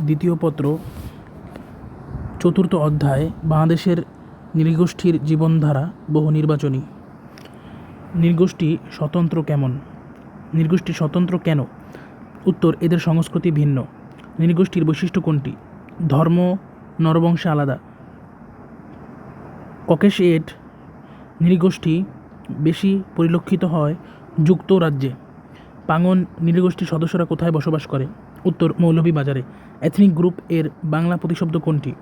দ্বিতীয় পত্র, চতুর্থ অধ্যায়, বাংলাদেশের নৃগোষ্ঠীর জীবনধারা, বহু নির্বাচনী। নৃগোষ্ঠী স্বতন্ত্র কেমন? নৃগোষ্ঠী স্বতন্ত্র কেন? উত্তর, এদের সংস্কৃতি ভিন্ন। নৃগোষ্ঠীর বৈশিষ্ট্য কোনটি? ধর্ম, নরবংশে আলাদা। ককেশ ককেশিয়েট নৃগোষ্ঠী বেশি পরিলক্ষিত হয় যুক্তরাজ্যে। পাঙ্গন নৃগোষ্ঠীর সদস্যরা কোথায় বসবাস করে? উত্তর মৌলভীবাজারে। এথনিক গ্রুপ এর বাংলা প্রতিশব্দ কোনটি?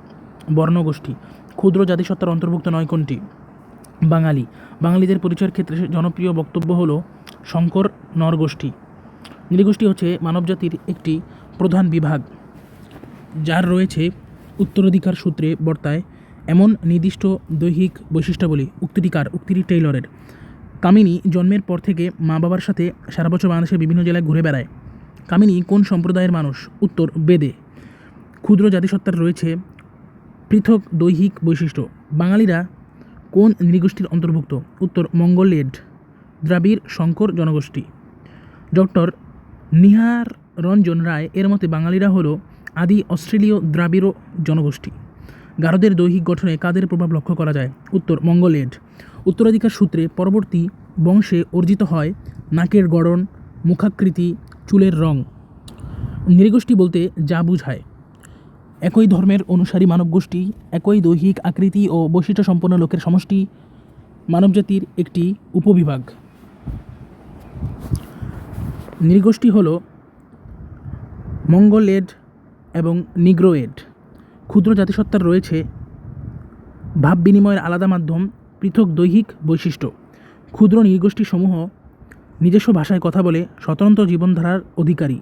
বর্ণগোষ্ঠী। ক্ষুদ্র জাতিসত্তার অন্তর্ভুক্ত নয় কোনটি? বাঙালি। বাঙালিদের পরিচয়ের ক্ষেত্রে জনপ্রিয় বক্তব্য হলো শঙ্কর নরগোষ্ঠী। নৃগোষ্ঠী হচ্ছে মানবজাতির একটি প্রধান বিভাগ। যার রয়েছে উত্তরাধিকার সূত্রে বর্তায় এমন নির্দিষ্ট দৈহিক বৈশিষ্ট্যাবলী উক্তিটি কার উক্তিটি টেইলরের। কামিনী জন্মের পর থেকে মা বাবার সাথে সারা বছর বাংলাদেশের বিভিন্ন জেলায় ঘুরে বেড়ায়। কামিনী কোন সম্প্রদায়ের মানুষ? উত্তর, বেদে। ক্ষুদ্র জাতিসত্তার রয়েছে পৃথক দৈহিক বৈশিষ্ট্য। বাঙালিরা কোন নৃগোষ্ঠীর অন্তর্ভুক্ত? উত্তর মঙ্গলেড দ্রাবিড়, শঙ্কর জনগোষ্ঠী। ডক্টর নিহার রঞ্জন রায় এর মতে বাঙালিরা হলো আদি অস্ট্রেলীয় দ্রাবিড় জনগোষ্ঠী। গারদের দৈহিক গঠনে কাদের প্রভাব লক্ষ্য করা যায়? উত্তর মঙ্গলেড উত্তরাধিকার সূত্রে পরবর্তী বংশে অর্জিত হয় নাকের গড়ন, মুখাকৃতি চুলের রং। নৃগোষ্ঠী বলতে যা বুঝায়। একই ধর্মের অনুসারী মানবগোষ্ঠী, একই দৈহিক আকৃতি ও বৈশিষ্ট্য সম্পন্ন লোকের সমষ্টি মানবজাতির একটি উপবিভাগ। নৃগোষ্ঠী হল মঙ্গলেড এবং নিগ্রোয়েড। ক্ষুদ্র জাতিসত্তার রয়েছে ভাব বিনিময়ের আলাদা মাধ্যম, পৃথক দৈহিক বৈশিষ্ট্য। ক্ষুদ্র নৃগোষ্ঠীসমূহ নিজস্ব ভাষায় কথা বলে স্বতন্ত্র জীবনধারার অধিকারী।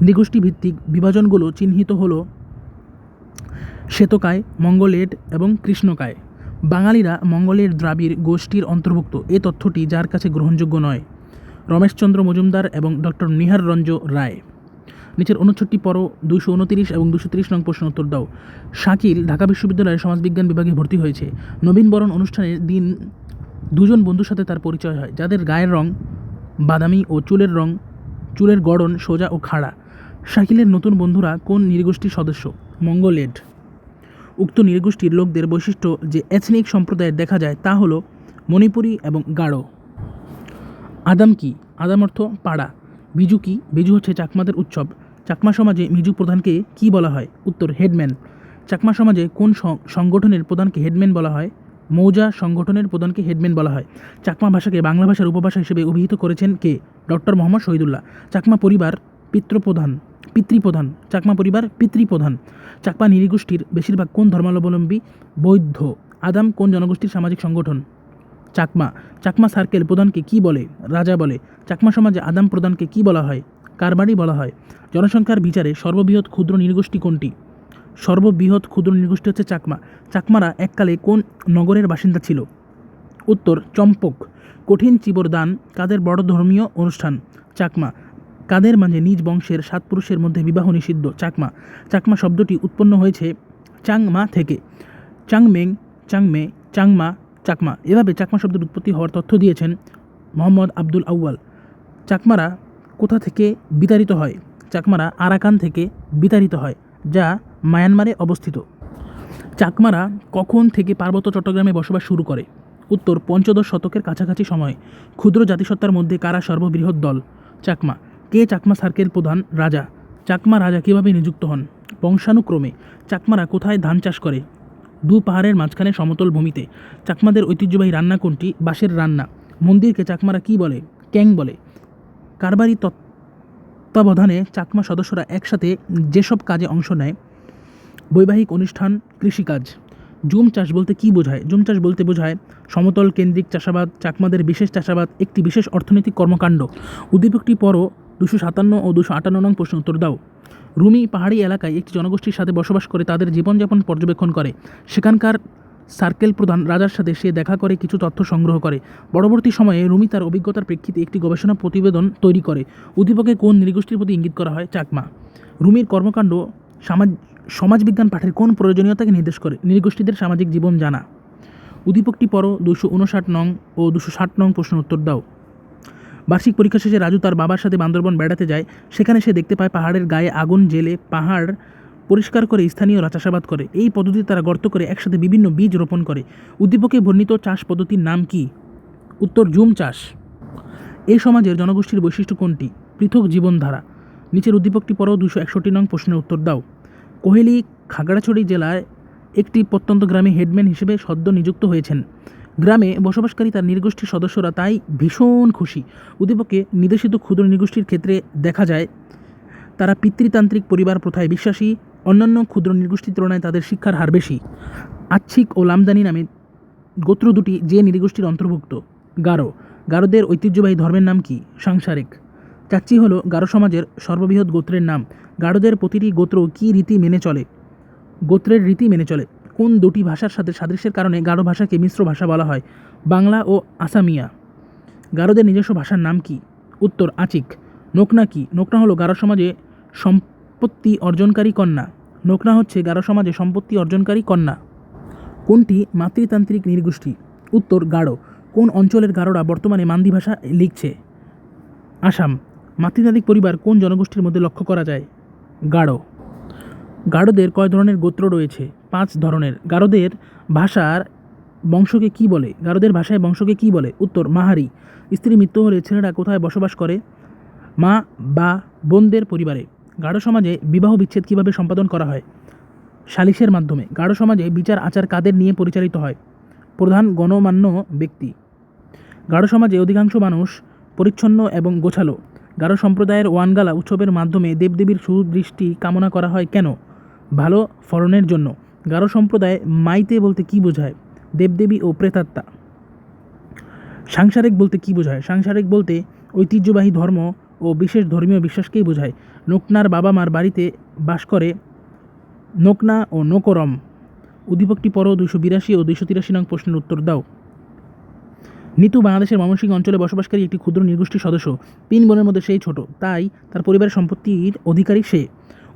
নৃগোষ্ঠী ভিত্তিক বিভাজনগুলো চিহ্নিত হলো শ্বেতকায় মঙ্গলেড এবং কৃষ্ণকায়। বাঙালিরা মঙ্গলের দ্রাবিড় গোষ্ঠীর অন্তর্ভুক্ত। এ তথ্যটি যার কাছে গ্রহণযোগ্য নয়। রমেশচন্দ্র মজুমদার এবং ডক্টর নিহার রঞ্জ রায়। নিচের অনুচ্ছেদটি পরও দুশো উনতিরিশ এবং দুশো তিরিশ নং প্রশ্ন উত্তর দাও। শাকিল ঢাকা বিশ্ববিদ্যালয়ের সমাজবিজ্ঞান বিভাগে ভর্তি হয়েছে। নবীনবরণ অনুষ্ঠানের দিন দুজন বন্ধুর সাথে তার পরিচয় হয়, যাদের গায়ের রং বাদামি ও চুলের রং, চুলের গড়ন সোজা ও খাড়া। শাকিলের নতুন বন্ধুরা কোন নৃগোষ্ঠীর সদস্য? মঙ্গলেড। উক্ত নৃগোষ্ঠীর লোকদের বৈশিষ্ট্য যে এথনিক সম্প্রদায়ের দেখা যায় তা হলো মণিপুরী এবং গাঢ়। আদাম কি? আদাম অর্থ পাড়া। বিজু কি? বিজু হচ্ছে চাকমাদের উৎসব। চাকমা সমাজে মিজু প্রধানকে কি বলা হয়? উত্তর, হেডম্যান। চাকমা সমাজে কোন সংগঠনের প্রধানকে হেডম্যান বলা হয়? মৌজা সংগঠনের প্রধানকে হেডম্যান বলা হয়। চাকমা ভাষাকে বাংলা ভাষার উপভাষা হিসেবে অভিহিত করেছেন কে? ডক্টর মোহাম্মদ শহীদুল্লাহ। চাকমা পরিবার পিতৃপ্রধান পিতৃপ্রধান, চাকমা পরিবার পিতৃপ্রধান। চাকমা নৃগোষ্ঠীর বেশিরভাগ কোন ধর্মাবলম্বী? বৌদ্ধ। আদাম কোন জনগোষ্ঠীর সামাজিক সংগঠন? চাকমা। চাকমা সার্কেল প্রধানকে কি বলে? রাজা বলে। চাকমা সমাজে আদাম প্রধানকে কি বলা হয়? কারবারি বলা হয়। জনসংখ্যার বিচারে সর্ববৃহৎ ক্ষুদ্র নৃগোষ্ঠী কোনটি? সর্ববৃহৎ ক্ষুদ্র নৃগোষ্ঠী হচ্ছে চাকমা। চাকমারা এককালে কোন নগরের বাসিন্দা ছিল? উত্তর, চম্পক। কঠিন চিবর দান কাদের বড় ধর্মীয় অনুষ্ঠান? চাকমা। কাদের মাঝে নিজ বংশের সাত পুরুষের মধ্যে বিবাহ নিষিদ্ধ? চাকমা। চাকমা শব্দটি উৎপন্ন হয়েছে চাংমা থেকে। চাংমেং, চাংমে, চাংমা, চাকমা। এভাবে চাকমা শব্দের উৎপত্তি হওয়ার তথ্য দিয়েছেন মোহাম্মদ আব্দুল আউয়াল। চাকমারা কোথা থেকে বিতাড়িত হয়? চাকমারা আরাকান থেকে বিতাড়িত হয়, যা মায়ানমারে অবস্থিত। চাকমারা কখন থেকে পার্বত্য চট্টগ্রামে বসবাস শুরু করে? উত্তর পঞ্চদশ শতকের কাছাকাছি সময়ে ক্ষুদ্র জাতিসত্তার মধ্যে কারা সর্ববৃহৎ দল? চাকমা। কে চাকমা সার্কেল প্রধান? রাজা। চাকমা রাজা কীভাবে নিযুক্ত হন? বংশানুক্রমে চাকমারা কোথায় ধান চাষ করে? দু পাহাড়ের মাঝখানে সমতল ভূমিতে চাকমাদের ঐতিহ্যবাহী রান্না কোনটি? বাঁশের রান্না। মন্দিরকে চাকমারা কি বলে? ক্যাং বলে। কারবারি তত্ত্বাবধানে চাকমা সদস্যরা একসাথে যেসব কাজে অংশ নেয় বৈবাহিক অনুষ্ঠান, কৃষিকাজ। জুম চাষ বলতে কী বোঝায়? জুম চাষ বলতে বোঝায় সমতল কেন্দ্রিক চাষাবাদ, চাকমাদের বিশেষ চাষাবাদ, একটি বিশেষ অর্থনৈতিক কর্মকাণ্ড। উদ্দীপকটি পরও দুশো সাতান্ন ও দুশো আটান্ন নং প্রশ্ন উত্তর দাও। রুমি পাহাড়ি এলাকায় একটি জনগোষ্ঠীর সাথে বসবাস করে তাদের জীবনযাপন পর্যবেক্ষণ করে। সেখানকার সার্কেল প্রধান রাজার সাথে সে দেখা করে, কিছু তথ্য সংগ্রহ করে। পরবর্তী সময়ে রুমি তার অভিজ্ঞতার প্রেক্ষিতে একটি গবেষণা প্রতিবেদন তৈরি করে। উদ্দীপকে কোন নৃগোষ্ঠীর প্রতি ইঙ্গিত করা হয়? চাকমা। রুমির কর্মকাণ্ড সমাজ সমাজবিজ্ঞান পাঠের কোন প্রয়োজনীয়তাকে নির্দেশ করে? নৃগোষ্ঠীদের সামাজিক জীবন জানা। উদ্দীপকটি পরও দুশো উনষাট নং ও দুশো ষাট নং প্রশ্ন উত্তর দাও। বার্ষিক পরীক্ষা শেষে রাজু তার বাবার সাথে বান্দরবন বেড়াতে যায়। সেখানে সে দেখতে পায় পাহাড়ের গায়ে আগুন জেলে পাহাড় পরিষ্কার করে স্থানীয়রা চাষাবাদ করে। এই পদ্ধতিতে তারা গর্ত করে একসাথে বিভিন্ন বীজ রোপণ করে। উদ্দীপকে বর্ণিত চাষ পদ্ধতির নাম কি? উত্তর, জুম চাষ। এই সমাজের জনগোষ্ঠীর বৈশিষ্ট্য কোনটি? পৃথক জীবনধারা। নিচের উদ্দীপকটি পরেও দুশো একষট্টি নং প্রশ্নের উত্তর দাও। কোহেলি খাগড়াছড়ি জেলায় একটি প্রত্যন্ত গ্রামে হেডম্যান হিসেবে সদ্য নিযুক্ত হয়েছেন। গ্রামে বসবাসকারী তার নৃগোষ্ঠীর সদস্যরা তাই ভীষণ খুশি। উদ্দীপকে নির্দেশিত ক্ষুদ্র নৃগোষ্ঠীর ক্ষেত্রে দেখা যায়, তারা পিতৃতান্ত্রিক পরিবার প্রথায় বিশ্বাসী, অন্যান্য ক্ষুদ্র নৃগোষ্ঠীর তুলনায় তাদের শিক্ষার হার বেশি। আচ্ছিক ও লামদানি নামে গোত্র দুটি যে নৃগোষ্ঠীর অন্তর্ভুক্ত, গারো। গারোদের ঐতিহ্যবাহী ধর্মের নাম কি? সাংসারিক। চাচ্চি হলো গারো সমাজের সর্ববৃহৎ গোত্রের নাম। গারোদের প্রতিটি গোত্র কী রীতি মেনে চলে? গোত্রের রীতি মেনে চলে। কোন দুটি ভাষার সাথে সাদৃশ্যের কারণে গারো ভাষাকে মিশ্র ভাষা বলা হয়? বাংলা ও আসামিয়া। গারোদের নিজস্ব ভাষার নাম কি? উত্তর, আচিক। নোকনা কি? নোকনা হলো গারো সমাজে সম্পত্তি অর্জনকারী কন্যা। নোকনা হচ্ছে গারো সমাজে সম্পত্তি অর্জনকারী কন্যা। কোনটি মাতৃতান্ত্রিক নৃগোষ্ঠী উত্তর গাঢ় কোন অঞ্চলের গাঢ়রা বর্তমানে মান্দি ভাষা লিখছে? আসাম। মাতৃতান্ত্রিক পরিবার কোন জনগোষ্ঠীর মধ্যে লক্ষ্য করা যায়? গাঢ়। গাঢ়দের কয় ধরনের গোত্র রয়েছে? পাঁচ ধরনের। গাঢ়দের ভাষার বংশকে কি বলে? গাঢ়দের ভাষায় বংশকে কি বলে? উত্তর, মাহারি। স্ত্রী মৃত্যু হলে ছেলেরা কোথায় বসবাস করে? মা বা বোনদের পরিবারে। গাঢ় সমাজে বিবাহ বিচ্ছেদ কীভাবে সম্পাদন করা হয়? সালিশের মাধ্যমে। গাঢ় সমাজে বিচার, আচার, কাদের নিয়ে পরিচালিত হয়? প্রধান গণমান্য ব্যক্তি। গাঢ় সমাজে অধিকাংশ মানুষ পরিচ্ছন্ন এবং গোছালো। গাঢ় সম্প্রদায়ের ওয়ানগালা উৎসবের মাধ্যমে দেবদেবীর সুদৃষ্টি কামনা করা হয় কেন? ভালো ফলনের জন্য। গারো সম্প্রদায় মাইতে বলতে কী বোঝায়? দেবদেবী ও প্রেতাত্মা। সাংসারিক বলতে কী বোঝায়? সাংসারিক বলতে ঐতিহ্যবাহী ধর্ম ও বিশেষ ধর্মীয় বিশ্বাসকেই বোঝায়। নোকনার বাবা মার বাড়িতে বাস করে নোকনা ও নোকরম। উদ্দীপকটি পর দুইশো বিরাশি ও দুইশো তিরাশি নং প্রশ্নের উত্তর দাও। নিতু বাংলাদেশের ময়মনসিংহ অঞ্চলে বসবাসকারী একটি ক্ষুদ্র নৃগোষ্ঠীর সদস্য। তিন বোনের মধ্যে সেই ছোট। তাই তার পরিবারের সম্পত্তির অধিকারী সে।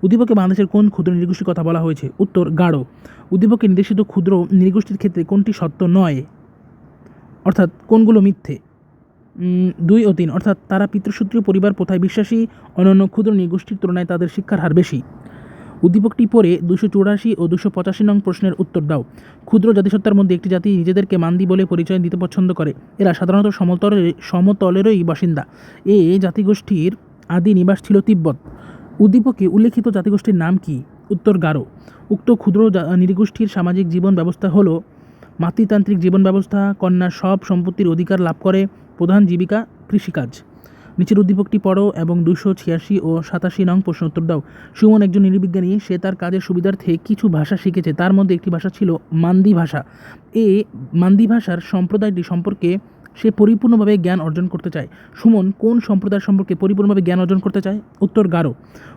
উদ্দীপকে বাংলাদেশের কোন ক্ষুদ্র নৃগোষ্ঠীর কথা বলা হয়েছে? উত্তর, গাঢ়। উদ্দীপকে নির্দেশিত ক্ষুদ্র নৃগোষ্ঠীর ক্ষেত্রে কোনটি সত্য নয়? অর্থাৎ কোনগুলো মিথ্যে? দুই ও তিন। অর্থাৎ তারা পিতৃসূত্রীয় পরিবার, প্রথায় বিশ্বাসী, অন্যান্য ক্ষুদ্র নৃগোষ্ঠীর তুলনায় তাদের শিক্ষার হার বেশি। উদ্দীপকটি পরে দুশো চৌরাশি ও দুশো পঁচাশি নং প্রশ্নের উত্তর দাও। ক্ষুদ্র জাতিসত্তার মধ্যে একটি জাতি নিজেদেরকে মান্দি বলে পরিচয় দিতে পছন্দ করে। এরা সাধারণত সমতলের সমতলেরই বাসিন্দা। এ জাতিগোষ্ঠীর আদি নিবাস ছিল তিব্বত। উদ্দীপকে উল্লেখিত জাতিগোষ্ঠীর নাম কি? উত্তর গারো। উক্ত ক্ষুদ্র নৃগোষ্ঠীর সামাজিক জীবন ব্যবস্থা হলো মাতৃতান্ত্রিক জীবন ব্যবস্থা, কন্যা সব সম্পত্তির অধিকার লাভ করে, প্রধান জীবিকা কৃষিকাজ। নিচের উদ্দীপকটি পড়ো এবং দুশো ছিয়াশি ও সাতাশি নং প্রশ্ন উত্তর দাও। সুমন একজন নৃবিজ্ঞানী সে তার কাজের সুবিধার্থে কিছু ভাষা শিখেছে। তার মধ্যে একটি ভাষা ছিল মান্দি ভাষা। এ মান্দি ভাষার সম্প্রদায়টি সম্পর্কে সে পরিপূর্ণভাবে জ্ঞান অর্জন করতে চায়। সুমন, কোন সম্প্রদায় সম্পর্কে পরিপূর্ণভাবে জ্ঞান অর্জন করতে চায়? উত্তর, গারো।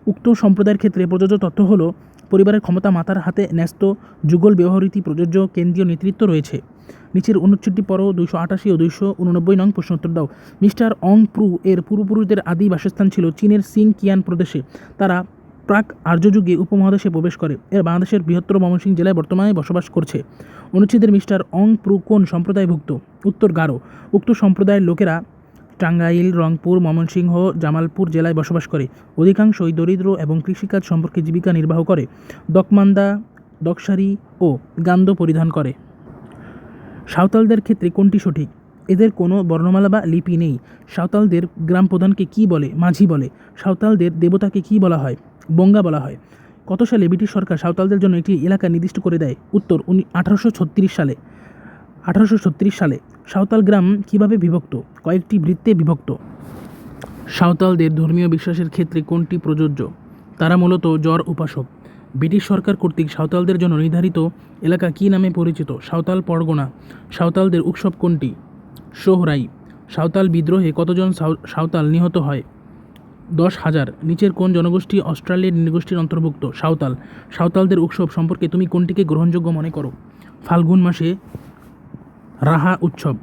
উক্ত সম্প্রদায়ের ক্ষেত্রে প্রযোজ্য তথ্য হলো, পরিবারের ক্ষমতা মাতার হাতে ন্যস্ত, যুগল ব্যবহৃতি প্রযোজ্য কেন্দ্রীয় নেতৃত্ব রয়েছে। নিচের অনুচ্ছেদটি পরও দুইশো আটাশি ও দুইশো উননব্বই নং প্রশ্ন উত্তর দাও। মিস্টার অং প্রু এর পূর্বপুরুষদের আদি বাসস্থান ছিল চীনের সিং কিয়ান প্রদেশে। তারা প্রাক আর্যযুগে উপমহাদেশে প্রবেশ করে। এর বাংলাদেশের বৃহত্তর ময়মনসিংহ জেলায় বর্তমানে বসবাস করছে। অনুচ্ছেদের মিস্টার অং প্রু কোন সম্প্রদায়ভুক্ত? উত্তর গারো। উক্ত সম্প্রদায়ের লোকেরা টাঙ্গাইল, রংপুর, ময়মনসিংহ, জামালপুর জেলায় বসবাস করে। অধিকাংশই দরিদ্র এবং কৃষিকাজ সম্পর্কে জীবিকা নির্বাহ করে। দকমান্দা, দকসারি ও গান্দ পরিধান করে। সাঁওতালদের ক্ষেত্রে কোনটি সঠিক? এদের কোনো বর্ণমালা বা লিপি নেই। সাঁওতালদের গ্রাম প্রধানকে কী বলে, মাঝি বলে? সাঁওতালদের দেবতাকে কী বলা হয়? বঙ্গা বলা হয়। কত সালে ব্রিটিশ সরকার সাঁওতালদের জন্য একটি এলাকা নির্দিষ্ট করে দেয়? উত্তর, উনি আঠারোশো ছত্রিশ সালে। আঠারোশো ছত্রিশ সালে। সাঁওতাল গ্রাম কীভাবে বিভক্ত? কয়েকটি বৃত্তে বিভক্ত। সাঁওতালদের ধর্মীয় বিশ্বাসের ক্ষেত্রে কোনটি প্রযোজ্য? তারা মূলত জ্বর উপাসক। ব্রিটিশ সরকার কর্তৃক সাঁওতালদের জন্য নির্ধারিত এলাকা কী নামে পরিচিত? সাঁওতাল পরগনা। সাঁওতালদের উৎসব কোনটি? সোহরাই। সাঁওতাল বিদ্রোহে কতজন সাঁও- সাঁওতাল নিহত হয়? দশ হাজার। নিচের কোন জনগোষ্ঠী অস্ট্রেলিয়ার নৃগোষ্ঠীর অন্তর্ভুক্ত? সাঁওতাল। সাঁওতালদের উৎসব সম্পর্কে তুমি কোনটিকে গ্রহণযোগ্য মনে করো? ফাল্গুন মাসে রাহা উৎসব।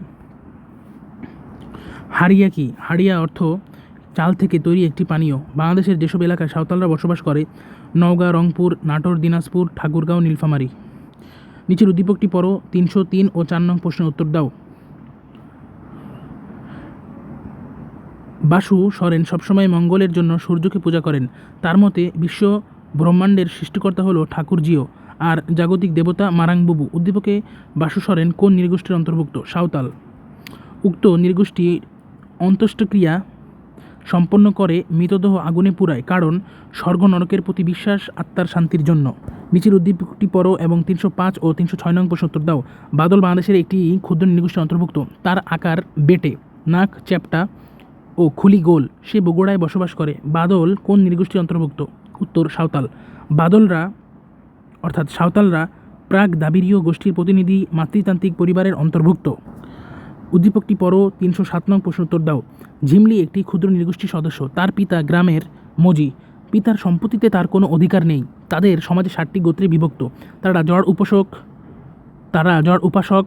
হাড়িয়া কি? হাড়িয়া অর্থ চাল থেকে তৈরি একটি পানীয়। বাংলাদেশের যেসব এলাকায় সাঁওতালরা বসবাস করে নওগাঁ, রংপুর, নাটোর, দিনাজপুর, ঠাকুরগাঁও, নীলফামারী। নিচের উদ্দীপকটি পড়ো, তিনশো তিন ও চার নং প্রশ্নের উত্তর দাও। বাসু, সরেন, সবসময় মঙ্গলের জন্য সূর্যকে পূজা করেন। তার মতে, বিশ্ব ব্রহ্মাণ্ডের সৃষ্টিকর্তা হলো ঠাকুরজিও, আর জাগতিক দেবতা মারাংবুবু উদ্দীপকে বাসু, সরেন কোন নৃগোষ্ঠীর অন্তর্ভুক্ত? সাঁওতাল। উক্ত নৃগোষ্ঠী অন্ত্যেষ্টিক্রিয়া সম্পন্ন করে মৃতদেহ আগুনে পুরায় কারণ স্বর্গ নরকের প্রতি বিশ্বাস, আত্মার শান্তির জন্য। নিচের উদ্দীপকটি পড়ো এবং তিনশো পাঁচ ও তিনশো ছয় নং প্রশ্ন উত্তর দাও। বাদল বাংলাদেশের একটি ক্ষুদ্র নৃগোষ্ঠীর অন্তর্ভুক্ত। তার আকার বেটে, নাক চ্যাপ্টা ও খুলি গোল। সে বগুড়ায় বসবাস করে। বাদল কোন নৃগোষ্ঠীর অন্তর্ভুক্ত? উত্তর, সাঁওতাল। বাদলরা, অর্থাৎ সাঁওতালরা প্রাক দাবিরীয় গোষ্ঠীর প্রতিনিধি, মাতৃতান্ত্রিক পরিবারের অন্তর্ভুক্ত। উদ্দীপকটি পরও তিনশো সাত নং প্রশ্ন উত্তর দাও। ঝিমলি একটি ক্ষুদ্র নৃগোষ্ঠীর সদস্য। তার পিতা গ্রামের মজি। পিতার সম্পত্তিতে তার কোনো অধিকার নেই। তাদের সমাজে ষাটটি গোত্রে বিভক্ত। তারা জড় উপাসক, তারা জড় উপাসক,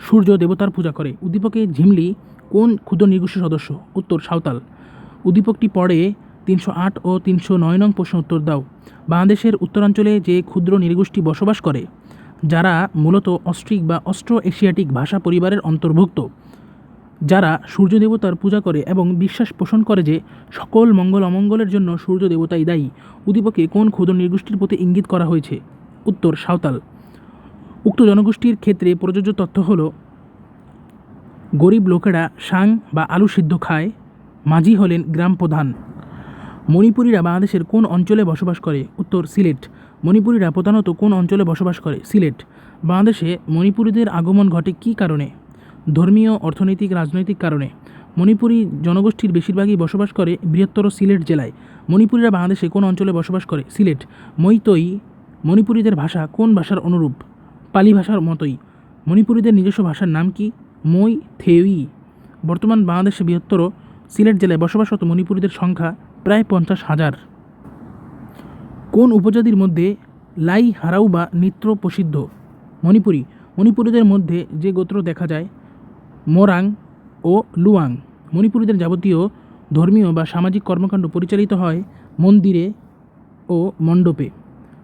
সূর্য দেবতার পূজা করে। উদ্দীপকে ঝিমলি কোন ক্ষুদ্র নৃগোষ্ঠীর সদস্য? উত্তর, সাঁওতাল। উদ্দীপকটি পড়ে, তিনশো আট ও তিনশো নয় নং প্রশ্ন উত্তর দাও। বাংলাদেশের উত্তরাঞ্চলে যে ক্ষুদ্র নৃগোষ্ঠী বসবাস করে যারা মূলত অস্ট্রিক বা অস্ট্রো এশিয়াটিক ভাষা পরিবারের অন্তর্ভুক্ত, যারা সূর্য দেবতার পূজা করে এবং বিশ্বাস পোষণ করে যে সকল মঙ্গল অমঙ্গলের জন্য সূর্য দেবতাই দায়ী উদ্দীপকে কোন ক্ষুদ্র নৃগোষ্ঠীর প্রতি ইঙ্গিত করা হয়েছে? উত্তর, সাঁওতাল। উক্ত জনগোষ্ঠীর ক্ষেত্রে প্রযোজ্য তথ্য হল, গরিব লোকেরা সাং বা আলু সিদ্ধ খায়, মাঝি হলেন গ্রাম প্রধান। মণিপুরীরা বাংলাদেশের কোন অঞ্চলে বসবাস করে? উত্তর, সিলেট। মণিপুরীরা প্রধানত কোন অঞ্চলে বসবাস করে? সিলেট। বাংলাদেশে মণিপুরীদের আগমন ঘটে কী কারণে? ধর্মীয়, অর্থনৈতিক, রাজনৈতিক কারণে। মণিপুরী জনগোষ্ঠীর বেশিরভাগই বসবাস করে বৃহত্তর সিলেট জেলায়। মণিপুরীরা বাংলাদেশে কোন অঞ্চলে বসবাস করে? সিলেট। মৈতই মণিপুরীদের ভাষা কোন ভাষার অনুরূপ? পালি ভাষার মতোই। মণিপুরীদের নিজস্ব ভাষার নাম কি? মই থেউই বর্তমান বাংলাদেশে বৃহত্তর সিলেট জেলায় বসবাসরত মণিপুরীদের সংখ্যা প্রায় পঞ্চাশ হাজার। কোন উপজাতির মধ্যে লাই হারাউ বা নৃত্য প্রসিদ্ধ? মণিপুরী। মণিপুরীদের মধ্যে যে গোত্র দেখা যায়, মোরাং ও লুয়াং। মণিপুরীদের যাবতীয় ধর্মীয় বা সামাজিক কর্মকাণ্ড পরিচালিত হয় মন্দিরে ও মণ্ডপে।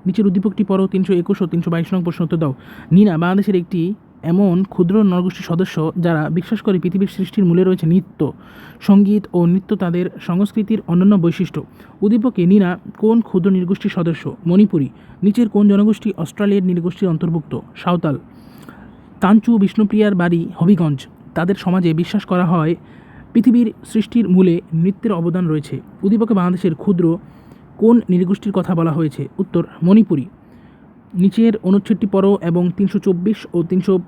নিচের উদ্দীপকটি পরও তিনশো একুশ ও তিনশো বাইশ নং প্রশ্ন উত্তর দাও। নিনা, বাংলাদেশের একটি এমন ক্ষুদ্র নরগোষ্ঠীর সদস্য যারা বিশ্বাস করে পৃথিবীর সৃষ্টির মূলে রয়েছে নৃত্য, সংগীত ও নৃত্য তাদের সংস্কৃতির অনন্য বৈশিষ্ট্য। উদ্দীপকে নিনা কোন ক্ষুদ্র নৃগোষ্ঠীর সদস্য? মণিপুরী, নিচের কোন জনগোষ্ঠী? অস্ট্রেলিয়ার নৃগোষ্ঠীর অন্তর্ভুক্ত। সাঁওতাল, তাঞ্চু বিষ্ণুপ্রিয়ার বাড়ি হবিগঞ্জ। তাদের সমাজে বিশ্বাস করা হয় পৃথিবীর সৃষ্টির মূলে নৃত্যের অবদান রয়েছে। উদ্দীপকে বাংলাদেশের ক্ষুদ্র কোন নৃগোষ্ঠীর কথা বলা হয়েছে? উত্তর, মণিপুরী। নিচের অনুচ্ছেদটি পড়ো এবং তিনশো চব্বিশ ও তিনশো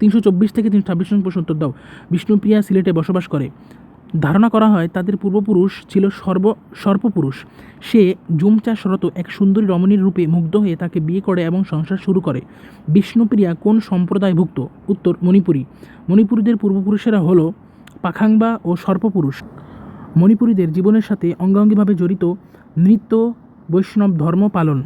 তিনশো চব্বিশ থেকে তিনশো ছাব্বিশ নম্বর প্রশ্ন উত্তর দাও। বিষ্ণুপ্রিয়া সিলেটে বসবাস করে। ধারণা করা হয়, তাদের পূর্বপুরুষ ছিল সর্ব, সর্পপুরুষ। সে জুম চাষরত এক সুন্দরী রমণীর রূপে মুগ্ধ হয়ে তাকে বিয়ে করে এবং সংসার শুরু করে। বিষ্ণুপ্রিয়া কোন সম্প্রদায়ভুক্ত উত্তর, মণিপুরী। মণিপুরীদের পূর্বপুরুষেরা হল পাখাংবা ও সর্পপুরুষ। মণিপুরীদের জীবনের সাথে অঙ্গাঙ্গিভাবে জড়িত নৃত্য, বৈষ্ণব ধর্ম পালন।